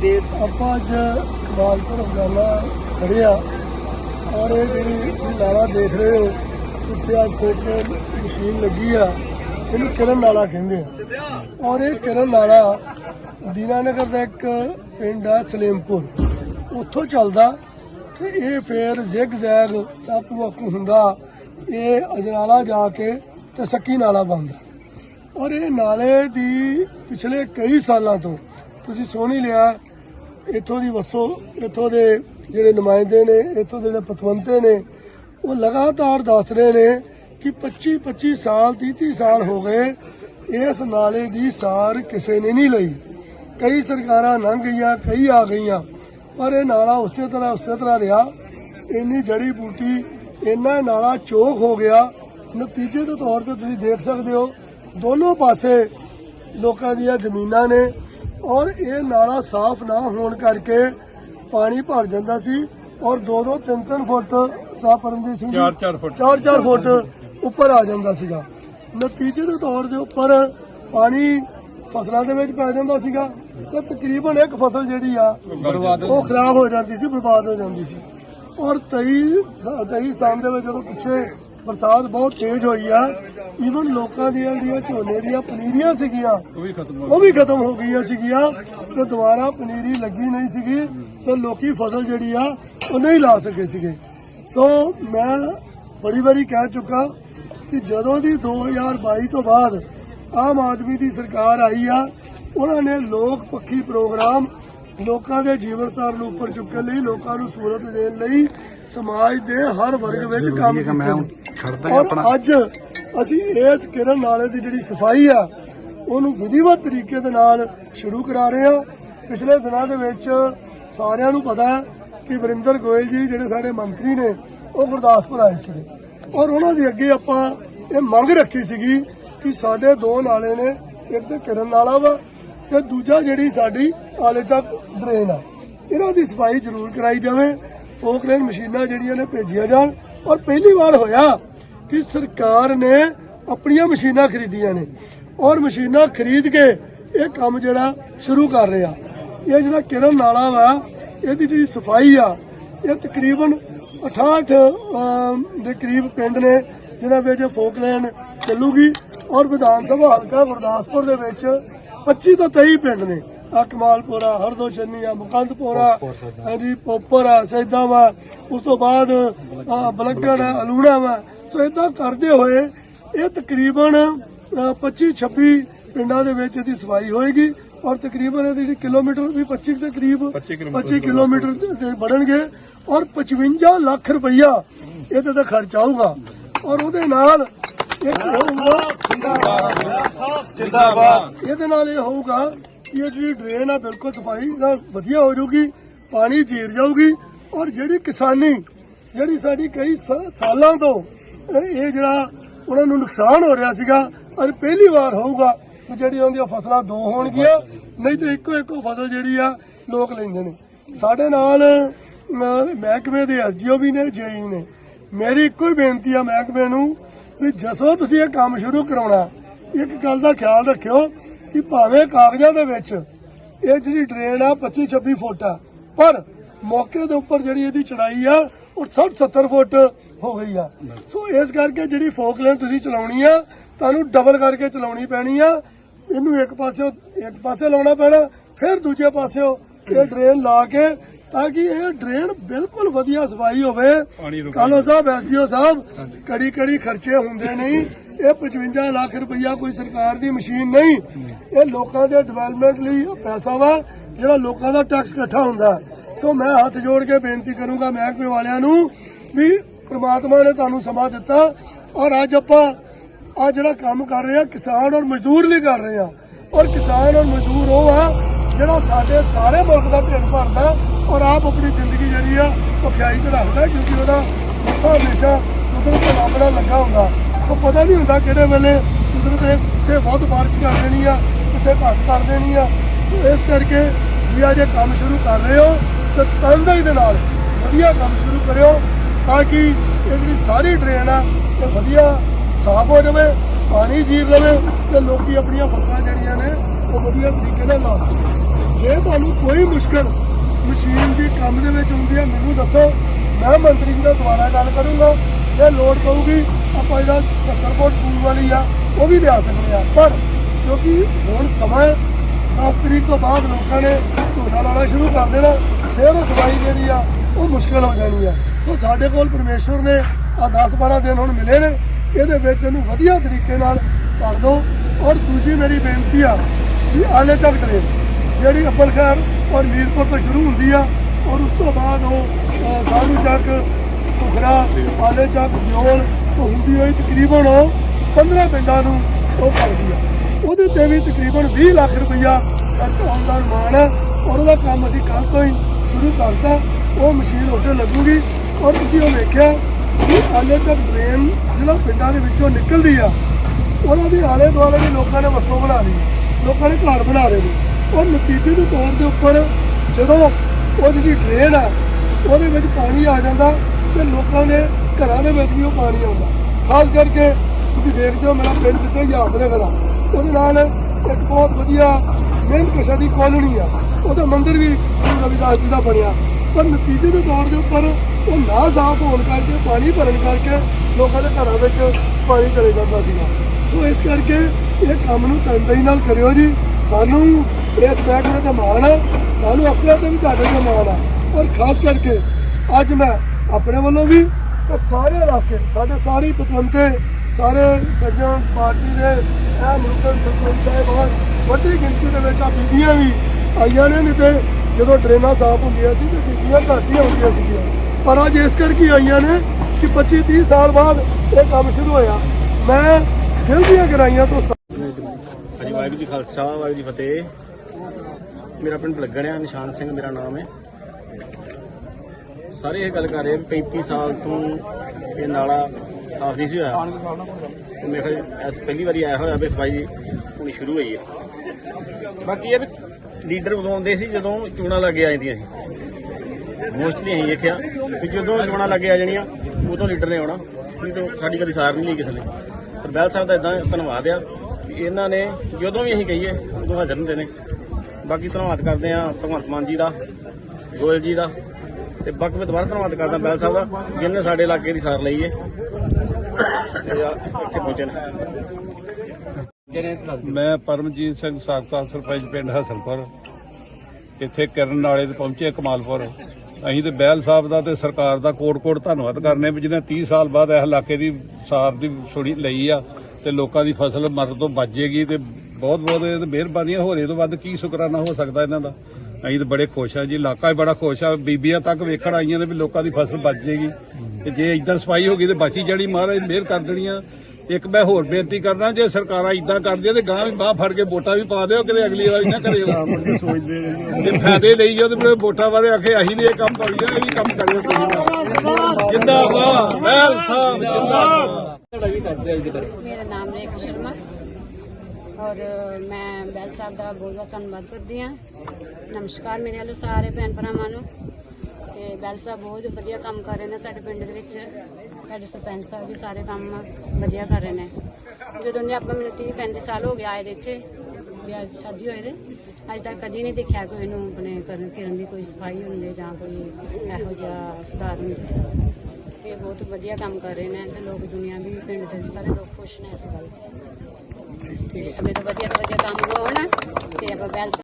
ਆਪਾਂ ਅੱਜ ਕਮਾਲਪੁਰ ਗਾਣਾ ਖੜਿਆ ਔਰ ਇਹ ਜਿਹੜੀ ਨਾਲਾ ਦੇਖ ਰਹੇ ਹੋ, ਇੱਥੇ ਅੱਜ ਫੋਟੋ ਮਸ਼ੀਨ ਲੱਗੀ ਆ, ਇਹਨੂੰ ਕਿਰਨ ਨਾਲਾ ਕਹਿੰਦੇ ਆ। ਔਰ ਇਹ ਕਿਰਨ ਨਾਲਾ ਦੀਨਾਨਗਰ ਦਾ ਇੱਕ ਪਿੰਡ ਆ ਸਲੇਮਪੁਰ, ਉੱਥੋਂ ਚੱਲਦਾ ਤੇ ਇਹ ਫੇਰ ਜ਼ਿਗ ਜ਼ੈਗ ਸਭ ਤੋਂ ਹੁੰਦਾ, ਇਹ ਅਜਨਾਲਾ ਜਾ ਕੇ ਤੇ ਸੱਕੀ ਨਾਲਾ ਬਣਦਾ। ਔਰ ਇਹ ਨਾਲੇ ਦੀ ਪਿਛਲੇ ਕਈ ਸਾਲਾਂ ਤੋਂ ਤੁਸੀਂ ਸੁਣ ਹੀ ਲਿਆ ਇੱਥੋਂ ਦੀ ਵਸੋ, ਇੱਥੋਂ ਦੇ ਜਿਹੜੇ ਨੁਮਾਇੰਦੇ ਨੇ, ਇੱਥੋਂ ਦੇ ਜਿਹੜੇ ਪਤਵੰਤੇ ਨੇ, ਉਹ ਲਗਾਤਾਰ ਦੱਸ ਰਹੇ ਨੇ ਕਿ 25 25 ਸਾਲ 30 30 ਸਾਲ ਹੋ ਗਏ, ਇਸ ਨਾਲੇ ਦੀ ਸਾਰ ਕਿਸੇ ਨੇ ਨਹੀਂ ਲਈ। ਕਈ ਸਰਕਾਰਾਂ ਲੰਘ ਗਈਆਂ, ਕਈ ਆ ਗਈਆਂ, ਪਰ ਇਹ ਨਾਲਾ ਉਸੇ ਤਰ੍ਹਾਂ ਉਸੇ ਤਰ੍ਹਾਂ ਰਿਹਾ। ਇੰਨੀ ਜੜੀ ਬੂਟੀ, ਇੰਨਾ ਨਾਲਾ ਚੋਕ ਹੋ ਗਿਆ। ਨਤੀਜੇ ਦੇ ਤੌਰ ਤੇ ਤੁਸੀਂ ਦੇਖ ਸਕਦੇ ਹੋ, ਦੋਨੋਂ ਪਾਸੇ ਲੋਕਾਂ ਦੀਆਂ ਜ਼ਮੀਨਾਂ ਨੇ ਔਰ ਇਹ ਨਾਲਾ ਸਾਫ਼ ਨਾ ਹੋਣ ਕਰਕੇ ਪਾਣੀ ਭਰ ਜਾਂਦਾ ਸੀ ਔਰ 2-2 3-3 ਫੁੱਟ ਸਾਹ ਪਰਮਜੀਤ ਸਿੰਘ 4-4 ਫੁੱਟ। 4-4 ਫੁੱਟ ਉੱਪਰ ਆ ਜਾਂਦਾ ਸੀਗਾ। ਨਤੀਜੇ ਦੇ ਤੌਰ ਦੇ ਉੱਪਰ ਪਾਣੀ ਫਸਲਾਂ ਦੇ ਵਿੱਚ ਪੈ ਜਾਂਦਾ ਸੀਗਾ ਤੇ ਤਕਰੀਬਨ ਇੱਕ ਫਸਲ ਜਿਹੜੀ ਆ ਉਹ ਖਰਾਬ ਹੋ ਜਾਂਦੀ ਸੀ ਬਰਬਾਦ ਹੋ ਜਾਂਦੀ ਸੀ। ਔਰ ਤਈ ਤਈ ਸਾਲ ਦੇ ਵਿੱਚ ਜਦੋਂ ਪਿੱਛੇ ਬਰਸਾਤ ਬਹੁਤ ਤੇਜ਼ ਹੋਈ ਆ। ਈਵਨ ਲੋਕਾਂ ਦੀਆਂ ਜਿਹੜੀਆਂ ਝੋਨੇ ਦੀਆਂ ਪਨੀਰੀਆਂ ਸੀਗੀਆਂ ਉਹ ਵੀ ਖਤਮ ਹੋ ਉਹ ਵੀ ਖਤਮ ਹੋ ਗਈਆਂ ਸੀਗੀਆਂ। ਤੇ ਦੁਬਾਰਾ ਪਨੀਰੀ ਲੱਗੀ ਨਹੀਂ ਸੀਗੀ ਤੇ ਲੋਕੀ ਫਸਲ ਜਿਹੜੀ ਆ ਉਹ ਨਹੀਂ ਲਾ ਸਕੇ ਸੀਗੇ। ਸੋ ਮੈਂ ਬੜੀ ਵਾਰੀ ਕਹਿ ਚੁੱਕਾ ਕਿ ਜਦੋਂ ਦੀ 2022 ਤੋਂ ਬਾਅਦ ਆਮ ਆਦਮੀ ਦੀ ਸਰਕਾਰ ਆਈ ਆ ਉਹਨਾਂ ਨੇ ਲੋਕ ਪੱਖੀ ਪ੍ਰੋਗਰਾਮ ਲੋਕਾਂ ਦੇ ਜੀਵਨ ਸਤਰ ਨੂੰ ਉੱਪਰ ਚੁੱਕਣ ਲਈ ਲੋਕਾਂ ਨੂੰ ਸਹੂਲਤ ਦੇਣ ਲਈ ਸਮਾਜ ਦੇ ਹਰ ਵਰਗ ਵਿੱਚ ਕੰਮ ਕੀਤੇ ਔਰ ਅੱਜ ਅਸੀਂ ਇਸ ਕਿਰਨ ਨਾਲੇ ਦੀ ਜਿਹੜੀ ਸਫ਼ਾਈ ਆ ਉਹਨੂੰ ਵਿਧੀਵਤ ਤਰੀਕੇ ਦੇ ਨਾਲ ਸ਼ੁਰੂ ਕਰਾ ਰਹੇ ਹਾਂ। ਪਿਛਲੇ ਦਿਨਾਂ ਦੇ ਵਿੱਚ ਸਾਰਿਆਂ ਨੂੰ ਪਤਾ ਕਿ ਵਰਿੰਦਰ ਗੋਇਲ ਜੀ ਜਿਹੜੇ ਸਾਡੇ ਮੰਤਰੀ ਨੇ ਉਹ ਗੁਰਦਾਸਪੁਰ ਆਏ ਸੀਗੇ। ਔਰ ਉਹਨਾਂ ਦੇ ਅੱਗੇ ਆਪਾਂ ਇਹ ਮੰਗ ਰੱਖੀ ਸੀਗੀ ਕਿ ਸਾਡੇ ਦੋ ਨਾਲੇ ਨੇ ਇੱਕ ਤੇ ਕਿਰਨ ਨਾਲਾ ਵਾ ਤੇ ਦੂਜਾ ਜਿਹੜੀ ਸਾਡੀ ਆਲੇ ਚੱਕ ਡਰੇਨ ਆ। ਇਹਨਾਂ ਦੀ ਸਫ਼ਾਈ ਜ਼ਰੂਰ ਕਰਾਈ ਜਾਵੇ। ਫੋਕਲੇਨ ਮਸ਼ੀਨਾਂ ਜਿਹੜੀਆਂ ਨੇ ਭੇਜੀਆਂ ਜਾਣ। ਔਰ ਪਹਿਲੀ ਵਾਰ ਹੋਇਆ ਕਿ ਸਰਕਾਰ ਨੇ ਆਪਣੀਆਂ ਮਸ਼ੀਨਾਂ ਖਰੀਦੀਆਂ ਨੇ। ਔਰ ਮਸ਼ੀਨਾਂ ਖਰੀਦ ਕੇ ਇਹ ਕੰਮ ਜਿਹੜਾ ਸ਼ੁਰੂ ਕਰ ਰਿਹਾ। ਇਹ ਜਿਹੜਾ ਕਿਰਨ ਨਾਲਾ ਵਾ, ਇਹਦੀ ਜਿਹੜੀ ਸਫ਼ਾਈ ਆ, ਇਹ ਤਕਰੀਬਨ 68 ਦੇ ਕਰੀਬ ਪਿੰਡ ਨੇ ਜਿਨ੍ਹਾਂ ਵਿੱਚ ਫੋਕਲੈਂਡ ਚੱਲੂਗੀ। ਔਰ ਵਿਧਾਨ ਸਭਾ ਹਲਕਾ ਗੁਰਦਾਸਪੁਰ ਦੇ ਵਿੱਚ 25 ਤੋਂ 23 ਪਿੰਡ ਨੇ। ਆ ਕਮਾਲਪੁਰਾ ਹਰਦੋ ਛੰਨੀ ਆ ਮੁਕੰਦਪੁਰਾ ਹਾਂਜੀ ਪੋਪਰ ਆ ਸੈਦਾ ਵਾ ਉਸ ਤੋਂ ਬਾਅਦ ਆ ਅਲੂਣਾ ਵਾ। ਸੋ ਇਦਾਂ ਕਰਦੇ ਹੋਏ ਇਹ ਤਕਰੀਬਨ 25 26 ਪਿੰਡਾਂ ਦੇ ਵਿੱਚ ਇਹਦੀ ਸਫ਼ਾਈ ਹੋਏਗੀ ਔਰ ਤਕਰੀਬਨ ਇਹਦੀ ਜਿਹੜੀ ਕਿਲੋਮੀਟਰ ਵੀ 25 ਦੇ ਕਰੀਬ 25 ਕਿਲੋਮੀਟਰ 25 ਕਿਲੋਮੀਟਰ ਦੇ- ਦੇ ਬਣਨਗੇ ਔਰ 55 ਲੱਖ ਰੁਪਈਆ ਇਹਦੇ ਤੇ ਖਰਚ ਆਊਗਾ। ਔਰ ਉਹਦੇ ਨਾਲ ਇੱਕ ਹੋਊਗਾ ਜਿੰਦਾਬਾਦ। ਇਹਦੇ ਨਾਲ ਇਹ ਹੋਊਗਾ ਕਿ ਇਹ ਜਿਹੜੀ ਡਰੇਨ ਆ ਬਿਲਕੁਲ ਸਫ਼ਾਈ ਨਾਲ ਵਧੀਆ ਹੋ ਜਾਊਗੀ, ਪਾਣੀ ਜੀਰ ਜਾਊਗੀ ਔਰ ਜਿਹੜੀ ਕਿਸਾਨੀ, ਜਿਹੜੀ ਸਾਡੀ ਕਈ ਸਾ- ਸਾਲਾਂ ਤੋਂ ਇਹ ਜਿਹੜਾ ਉਹਨਾਂ ਨੂੰ ਨੁਕਸਾਨ ਹੋ ਰਿਹਾ ਸੀਗਾ, ਔਰ ਪਹਿਲੀ ਵਾਰ ਹੋਊਗਾ ਕਿ ਜਿਹੜੀ ਉਹਦੀਆਂ ਫਸਲਾਂ ਦੋ ਹੋਣਗੀਆਂ, ਨਹੀਂ ਤੇ ਇੱਕੋ ਇੱਕੋ ਫਸਲ ਜਿਹੜੀ ਆ ਲੋਕ ਲੈਂਦੇ ਨੇ। ਸਾਡੇ ਨਾਲ ਮਹਿਕਮੇ ਦੇ ਐਸਡੀਓ ਵੀ ਨੇ, ਜੇਈ ਨੇ। ਮੇਰੀ ਇੱਕੋ ਹੀ ਬੇਨਤੀ ਆ ਮਹਿਕਮੇ ਨੂੰ ਵੀ ਜਸੋ ਤੁਸੀਂ ਇਹ ਕੰਮ ਸ਼ੁਰੂ ਕਰਾਉਣਾ, ਇੱਕ ਗੱਲ ਦਾ ਖਿਆਲ ਰੱਖਿਓ ਕਿ ਭਾਵੇਂ ਕਾਗਜ਼ਾਂ ਦੇ ਵਿੱਚ ਇਹ ਜਿਹੜੀ ਟ੍ਰੇਨ ਆ 25 26 ਫੁੱਟ ਆ ਪਰ ਮੌਕੇ ਦੇ ਉੱਪਰ ਜਿਹੜੀ ਇਹਦੀ ਚੜਾਈ ਆ ਉਹ 60 70 ਫੁੱਟ ਹੋ ਗਈ ਆ। ਸੋ ਇਸ ਕਰਕੇ ਜਿਹੜੀ ਫੋਕਲੈਂਡ ਤੁਸੀਂ ਚਲਾਉਣੀ ਆ ਤੁਹਾਨੂੰ ਡਬਲ ਕਰਕੇ ਚਲਾਉਣੀ ਪੈਣੀ ਆ। ਇਹਨੂੰ ਇੱਕ ਪਾਸਿਓਂ ਇੱਕ ਪਾਸੇ ਲਾਉਣਾ ਪੈਣਾ ਫਿਰ ਦੂਜੇ ਪਾਸਿਓਂ ਇਹ ਡਰੇਨ ਲਾ ਕੇ ਤਾਂ ਕਿ ਇਹ ਡਰੇਨ ਬਿਲਕੁਲ ਵਧੀਆ ਸਫ਼ਾਈ ਹੋਵੇ। ਕਾਲੋ ਸਾਹਿਬ ਐਸਡੀਓ ਸਾਹਿਬ ਕੜੀ ਕੜੀ ਖਰਚੇ ਹੁੰਦੇ ਨਹੀਂ। ਇਹ 55 ਲੱਖ ਰੁਪਈਆ ਕੋਈ ਸਰਕਾਰ ਦੀ ਮਸ਼ੀਨ ਨਹੀਂ। ਇਹ ਲੋਕਾਂ ਦੇ ਡਿਵੈਲਪਮੈਂਟ ਲਈ ਪੈਸਾ ਵਾ, ਜਿਹੜਾ ਲੋਕਾਂ ਦਾ ਟੈਕਸ ਇਕੱਠਾ ਹੁੰਦਾ। ਸੋ ਮੈਂ ਹੱਥ ਜੋੜ ਕੇ ਬੇਨਤੀ ਕਰੂੰਗਾ ਮਹਿਕਮੇ ਵਾਲਿਆਂ ਨੂੰ ਵੀ ਪ੍ਰਮਾਤਮਾ ਨੇ ਤੁਹਾਨੂੰ ਸਮਾਂ ਦਿੱਤਾ ਔਰ ਅੱਜ ਆਪਾਂ ਆ ਜਿਹੜਾ ਕੰਮ ਕਰ ਰਹੇ ਆ, ਕਿਸਾਨ ਔਰ ਮਜ਼ਦੂਰ ਲਈ ਕਰ ਰਹੇ ਆ। ਔਰ ਕਿਸਾਨ ਔਰ ਮਜ਼ਦੂਰ ਉਹ ਆ, ਜਿਹੜਾ ਸਾਡੇ ਸਾਰੇ ਮੁਲਕ ਦਾ ਢਿੱਡ ਭਰਦਾ ਔਰ ਆਪ ਆਪਣੀ ਜ਼ਿੰਦਗੀ ਜਿਹੜੀ ਆ ਉਹ ਖਿਆਈ ਚ ਰੱਖਦਾ ਕਿਉਂਕਿ ਉਹਦਾ ਮੱਥਾ ਹਮੇਸ਼ਾ ਕੁਦਰਤ ਦੇ ਰੱਬ ਲੱਗਾ ਹੁੰਦਾ। ਉਹ ਪਤਾ ਨਹੀਂ ਹੁੰਦਾ ਕਿਹੜੇ ਵੇਲੇ ਕੁਦਰਤ ਨੇ ਕਿੱਥੇ ਬਹੁਤ ਬਾਰਿਸ਼ ਕਰ ਦੇਣੀ ਆ, ਕਿੱਥੇ ਘੱਟ ਕਰ ਦੇਣੀ ਆ। ਸੋ ਇਸ ਕਰਕੇ ਜੀ ਅੱਜ ਇਹ ਕੰਮ ਸ਼ੁਰੂ ਕਰ ਰਹੇ ਹੋ, ਤੇ ਤਨਦੇਹੀ ਦੇ ਨਾਲ ਵਧੀਆ ਕੰਮ ਸ਼ੁਰੂ ਕਰਿਓ ਤਾਂ ਕਿ ਇਹ ਜਿਹੜੀ ਸਾਰੀ ਡਰੇਨ ਆ, ਇਹ ਵਧੀਆ ਸਾਫ਼ ਹੋ ਜਾਵੇ, ਪਾਣੀ ਜੀਰ ਲਵੇ ਤੇ ਲੋਕੀ ਆਪਣੀਆਂ ਫਸਲਾਂ ਜਿਹੜੀਆਂ ਨੇ, ਉਹ ਵਧੀਆ ਤਰੀਕੇ ਨਾਲ ਲਾ ਸਕਣ। ਜੇ ਤੁਹਾਨੂੰ ਕੋਈ ਮੁਸ਼ਕਲ ਮਸ਼ੀਨ ਦੀ ਕੰਮ ਦੇ ਵਿੱਚ ਹੁੰਦੀ ਹੈ ਮੈਨੂੰ ਦੱਸੋ, ਮੈਂ ਮੰਤਰੀ ਜੀ ਦਾ ਦੁਬਾਰਾ ਗੱਲ ਕਰੂੰਗਾ। ਜੇ ਲੋੜ ਪਊਗੀ ਆਪਾਂ ਜਿਹੜਾ 70 ਫੁੱਟ ਪੂਲ ਵਾਲੀ ਆ ਉਹ ਵੀ ਲਿਆ ਸਕਦੇ ਆ। ਪਰ ਕਿਉਂਕਿ ਹੁਣ ਸਮਾਂ ਹੈ, 10 ਤਰੀਕ ਤੋਂ ਬਾਅਦ ਲੋਕਾਂ ਨੇ ਝੋਨਾ ਲਾਉਣਾ ਸ਼ੁਰੂ ਕਰ ਦੇਣਾ ਫਿਰ ਉਹ ਸਫ਼ਾਈ ਜਿਹੜੀ ਆ ਉਹ ਮੁਸ਼ਕਲ ਹੋ ਜਾਣੀ ਆ। ਸੋ ਸਾਡੇ ਕੋਲ ਪਰਮੇਸ਼ਵਰ ਨੇ ਆ 10 12 ਦਿਨ ਹੁਣ ਮਿਲੇ ਨੇ ਇਹਦੇ ਵਿੱਚ ਇਹਨੂੰ ਵਧੀਆ ਤਰੀਕੇ ਨਾਲ ਕਰ ਦਿਓ ਔਰ ਦੂਜੀ ਮੇਰੀ ਬੇਨਤੀ ਆ ਕਿ ਆਲੇ ਚੱਕ ਟ੍ਰੇਨ ਜਿਹੜੀ ਅੱਬਲ ਖੈਰ ਔਰ ਮੀਰਪੁਰ ਤੋਂ ਸ਼ੁਰੂ ਹੁੰਦੀ ਆ ਔਰ ਉਸ ਤੋਂ ਬਾਅਦ ਉਹ ਅ, ਸਾਧੂ ਚੱਕ ਪੁਖਰਾ ਆਲੇ ਚੱਕ ਦਿਓਲ ਤੋਂ ਹੁੰਦੀ ਹੋਈ ਤਕਰੀਬਨ ਉਹ 15 ਪਿੰਡਾਂ ਨੂੰ ਉਹ ਕਰਦੀ ਆ। ਉਹਦੇ ਤੇ ਵੀ ਤਕਰੀਬਨ 20 ਲੱਖ ਰੁਪਈਆ ਖਰਚ ਆਉਣ ਦਾ ਅਨੁਮਾਨ ਹੈ ਔਰ ਉਹਦਾ ਕੰਮ ਅਸੀਂ ਕੱਲ ਤੋਂ ਹੀ ਸ਼ੁਰੂ ਕਰਤਾ। ਉਹ ਮਸ਼ੀਨ ਉੱਤੇ ਲੱਗੂਗੀ ਔਰ ਤੁਸੀਂ ਉਹ ਵੇਖਿਆ ਕਿ ਹਾਲੇ ਤੱਕ ਡਰੇਨ ਜਿਹੜਾ ਪਿੰਡਾਂ ਦੇ ਵਿੱਚੋਂ ਨਿਕਲਦੀ ਆ, ਉਹਨਾਂ ਦੇ ਆਲੇ ਦੁਆਲੇ ਵੀ ਲੋਕਾਂ ਨੇ ਵਸੋਂ ਬਣਾ ਲਈ, ਲੋਕਾਂ ਨੇ ਘਰ ਬਣਾ ਰਹੇ ਨੇ। ਔਰ ਨਤੀਜੇ ਦੇ ਤੌਰ ਦੇ ਉੱਪਰ ਜਦੋਂ ਉਹ ਜਿਹੜੀ ਡਰੇਨ ਆ, ਉਹਦੇ ਵਿੱਚ ਪਾਣੀ ਆ ਜਾਂਦਾ ਤੇ ਲੋਕਾਂ ਨੇ ਘਰਾਂ ਦੇ ਵਿੱਚ ਵੀ ਉਹ ਪਾਣੀ ਆਉਂਦਾ। ਖਾਸ ਕਰਕੇ ਤੁਸੀਂ ਦੇਖਦੇ ਹੋ, ਮੇਰਾ ਪਿੰਡ ਜਿੱਥੇ ਯਾਦ ਨਗਰ ਆ, ਉਹਦੇ ਨਾਲ ਇੱਕ ਬਹੁਤ ਵਧੀਆ ਮਿਹਨਤ ਕਸ਼ਾ ਦੀ ਕਲੋਨੀ ਆ। ਉਹਦਾ ਮੰਦਿਰ ਵੀ ਗੁਰੂ ਰਵਿਦਾਸ ਜੀ ਦਾ ਬਣਿਆ। ਪਰ ਨਤੀਜੇ ਦੇ ਤੌਰ ਦੇ ਉੱਪਰ ਉਹ ਨਾ ਸਾਫ਼ ਹੋਣ ਕਰਕੇ, ਪਾਣੀ ਭਰਨ ਕਰਕੇ ਲੋਕਾਂ ਦੇ ਘਰਾਂ ਵਿੱਚ ਪਾਣੀ ਚਲੇ ਜਾਂਦਾ ਸੀਗਾ। ਸੋ ਇਸ ਕਰਕੇ ਇਹ ਕੰਮ ਨੂੰ ਤਨਦੇਹੀ ਨਾਲ ਕਰਿਓ ਜੀ। ਸਾਨੂੰ ਇਸ ਮਹਿਕਮੇ ਤੇ ਮਾਣ ਆ। ਸਾਨੂੰ ਅਫਸਰਾਂ ਤੇ ਵੀ ਤੁਹਾਡੇ ਤੇ ਮਾਣ ਆ। ਔਰ ਖਾਸ ਕਰਕੇ ਅੱਜ ਮੈਂ ਆਪਣੇ ਵੱਲੋਂ ਵੀ ਤੇ ਸਾਰੇ ਇਲਾਕੇ, ਸਾਡੇ ਸਾਰੇ ਪਤਵੰਤੇ, ਸਾਰੇ ਸੱਜਣ ਪਾਰਟੀ ਦੇ ਇਹ ਮੁਲਕਨ ਸਰਪੰਚ ਸਾਹਿਬਾਨ ਵੱਡੀ ਗਿਣਤੀ ਦੇ ਵਿੱਚ ਆ, ਬੀਬੀਆਂ ਵੀ ਆਈਆਂ ਨੇ, ਨਹੀਂ ਤੇ ਜਦੋਂ ਡਰੇਨਾਂ ਸਾਫ਼ ਹੁੰਦੀਆਂ ਸੀ ਤੇ ਬੀਬੀਆਂ ਘੱਟ ਹੀ ਸੀਗੀਆਂ। ਪਰ ਅੱਜ ਇਸ ਕਰਕੇ ਆਈਆਂ ਨੇ ਕਿ 25 30 ਸਾਲ ਬਾਅਦ ਇਹ ਕੰਮ ਸ਼ੁਰੂ ਹੋਇਆ। ਮੈਂ ਦਿਲ ਦੀਆਂ ਗਹਿਰਾਈਆਂ ਤੋਂ ਹਾਂਜੀ, ਵਾਹਿਗੁਰੂ ਜੀ ਖਾਲਸਾ, ਵਾਹਿਗੁਰੂ ਜੀ ਫਤਿਹ। ਮੇਰਾ ਪਿੰਡ ਲੱਗਣਿਆ, ਨਿਸ਼ਾਨ ਸਿੰਘ ਮੇਰਾ ਨਾਮ ਹੈ। ਸਾਰੇ ਇਹ ਗੱਲ ਕਰ ਰਹੇ ਆ 35 ਸਾਲ ਤੋਂ ਇਹ ਨਾਲਾ ਸਾਫ਼ ਨਹੀਂ ਸੀ ਹੋਇਆ। ਤੇ ਮੇਰੇ ਖਿਆਲ ਐਸ ਪਹਿਲੀ ਵਾਰੀ ਆਇਆ ਹੋਇਆ ਵੀ ਸਫ਼ਾਈ ਹੁਣੀ ਸ਼ੁਰੂ ਹੋਈ ਹੈ। ਬਾਕੀ ਇਹ ਵੀ ਲੀਡਰ ਉਦੋਂ ਆਉਂਦੇ ਸੀ ਜਦੋਂ ਚੋਣਾਂ ਲੱਗੇ ਆ ਜਾਂਦੀਆਂ ਸੀ। ਮੋਸਟਲੀ ਅਸੀਂ ਦੇਖਿਆ ਵੀ ਜਦੋਂ ਚੋਣਾਂ ਲੱਗੇ ਆ ਜਾਣੀਆਂ, ਉਦੋਂ ਲੀਡਰ ਨੇ ਆਉਣਾ। ਨਹੀਂ ਤਾਂ ਸਾਡੀ ਕਦੀ ਸਾਰ ਨਹੀਂ ਲਈ ਕਿਸੇ ਨੇ। ਪਰ ਬੈਲ ਸਾਹਿਬ ਦਾ ਇਦਾਂ ਧੰਨਵਾਦ ਆ ਇਹਨਾਂ ਨੇ ਜਦੋਂ ਵੀ ਅਸੀਂ ਕਹੀਏ, ਉਦੋਂ ਹਾਜ਼ਰ ਹੁੰਦੇ ਨੇ। ਬਾਕੀ ਧੰਨਵਾਦ ਕਰਦੇ ਆ ਭਗਵੰਤ ਮਾਨ ਜੀ ਦਾ, ਗੋਇਲ ਜੀ ਦਾ। ਤੇ ਬਾਕੀ ਮੈਂ ਦੁਬਾਰਾ ਧੰਨਵਾਦ ਕਰਦਾ ਬੈਲ ਸਾਹਿਬ ਦਾ, ਜਿਨ੍ਹਾਂ ਸਾਡੇ ਇਲਾਕੇ ਦੀ ਸਾਰ ਲਈ ਹੈ ਤੇ ਆ ਇੱਥੇ ਪਹੁੰਚੇ ਨੇ। ਮੈਂ ਪਰਮਜੀਤ ਸਿੰਘ ਸਾਖਤਾ ਸਰਪੰਚ ਪਿੰਡ ਹਸਨਪੁਰ। ਇੱਥੇ ਕਿਰਨ ਨਾਲੇ ਤੇ ਪਹੁੰਚੇ ਕਮਾਲਪੁਰ। ਅਸੀਂ ਤੇ ਬਹਿਲ ਸਾਹਿਬ ਦਾ ਤੇ ਸਰਕਾਰ ਦਾ ਕੋਟ-ਕੋਟ ਧੰਨਵਾਦ ਕਰਨੇ ਵੀ ਜਿਹਨੇ 30 ਸਾਲ ਬਾਅਦ ਇਹ ਇਲਾਕੇ ਦੀ ਸਾਰ ਦੀ ਸੁਣੀ ਲਈ ਆ ਤੇ ਲੋਕਾਂ ਦੀ ਫਸਲ ਮਰਨ ਤੋਂ ਬਚੇਗੀ ਤੇ ਬਹੁਤ ਬਹੁਤ ਇਹ ਮਿਹਰਬਾਨੀਆਂ ਹੋ ਰਹੀ ਤੋਂ ਵੱਧ ਕੀ ਸ਼ੁਕਰਾਨਾ ਹੋ ਸਕਦਾ ਇਹਨਾਂ ਦਾ। ਅਸੀਂ ਤੇ ਬੜੇ ਖੁਸ਼ ਆ ਜੀ ਇਲਾਕਾ ਵੀ ਬੜਾ ਖੁਸ਼ ਆ। ਬੀਬੀਆਂ ਤੱਕ ਵੇਖਣ ਆਈਆਂ ਨੇ ਵੀ ਲੋਕਾਂ ਦੀ ਫਸਲ ਬਚ ਜੇਗੀ। ਤੇ ਜੇ ਇਦਾਂ ਸਫ਼ਾਈ ਹੋ ਗਈ ਤੇ ਬਾਚੀ ਜੜੀ ਮਹਾਰਾਜ ਮਿਹਰ ਕਰ ਦੇਣੀਆਂ ਇੱਕ ਮੈਂ ਹੋਰ ਬੇਨਤੀ ਕਰਨਾ ਜੇ ਸਰਕਾਰਾਂ ਇਦਾਂ ਕਰਦੀਆਂ ਤੇ ਗਾਂ ਵੀ ਬਾਹ ਫੜ ਕੇ ਵੋਟਾਂ ਵੀ ਪਾ ਦਿਓ ਕਿਤੇ ਅਗਲੀ ਵਾਰੀ ਨਾ ਸੋਚਦੇ ਤੇ ਫਾਇਦੇ ਲਈ ਜਾਓ ਤੇ ਵੋਟਾਂ ਬਾਰੇ ਆਖੇ ਅਸੀਂ ਵੀ ਇਹ ਕੰਮ ਕਰੀਏ ਇਹ ਵੀ ਕੰਮ ਕਰਿਓ ਤੁਸੀਂ ਜਿੰਦਾਬਾਦ ਮਹਿਲ ਸਾਹਿਬ ਜਿੰਦਾਬਾਦ। ਮੇਰਾ ਨਾਮ ਰੇਖਾ ਔਰ ਮੈਂ ਬੈਲ ਸਾਹਿਬ ਦਾ ਬਹੁਤ ਬਹੁਤ ਧੰਨਵਾਦ ਕਰਦੀ ਹਾਂ। ਨਮਸਕਾਰ ਮੇਰੇ ਵੱਲੋਂ ਸਾਰੇ ਭੈਣ ਭਰਾਵਾਂ ਨੂੰ। ਤੇ ਬੈਲ ਸਾਹਿਬ ਬਹੁਤ ਵਧੀਆ ਕੰਮ ਕਰ ਰਹੇ ਨੇ ਸਾਡੇ ਪਿੰਡ ਦੇ ਵਿੱਚ। ਸਾਡੇ ਸਰਪੰਚ ਸਾਹਿਬ ਵੀ ਸਾਰੇ ਕੰਮ ਵਧੀਆ ਕਰ ਰਹੇ ਨੇ। ਜਦੋਂ ਦੇ ਆਪਾਂ ਮੈਨੂੰ 30 35 ਸਾਲ ਹੋ ਗਏ ਆਏ ਦੇ ਇੱਥੇ, ਵਿਆਹ ਸ਼ਾਦੀ ਹੋਏ ਦੇ, ਅੱਜ ਤੱਕ ਕਦੀ ਨਹੀਂ ਦੇਖਿਆ ਕੋਈ ਨੂੰ ਆਪਣੇ ਕਰਨ, ਫਿਰਨ ਦੀ ਕੋਈ ਸਫ਼ਾਈ ਹੁੰਦੀ ਜਾਂ ਕੋਈ ਇਹੋ ਜਿਹਾ ਸੁਧਾਰ ਹੁੰਦੇ। ਤੇ ਬਹੁਤ ਵਧੀਆ ਕੰਮ ਕਰ ਰਹੇ ਨੇ ਤੇ ਲੋਕ ਦੁਨੀਆ ਵੀ ਪਿੰਡ ਦੇ ਸਾਰੇ ਲੋਕ ਖੁਸ਼ ਨੇ ਇਸ ਗੱਲ ਤੇ। ਅੱਗੇ ਤੋਂ ਵਧੀਆ ਤੋਂ ਵਧੀਆ ਕੰਮ ਹੋਣ ਤੇ ਆਪਾਂ ਬੈਲ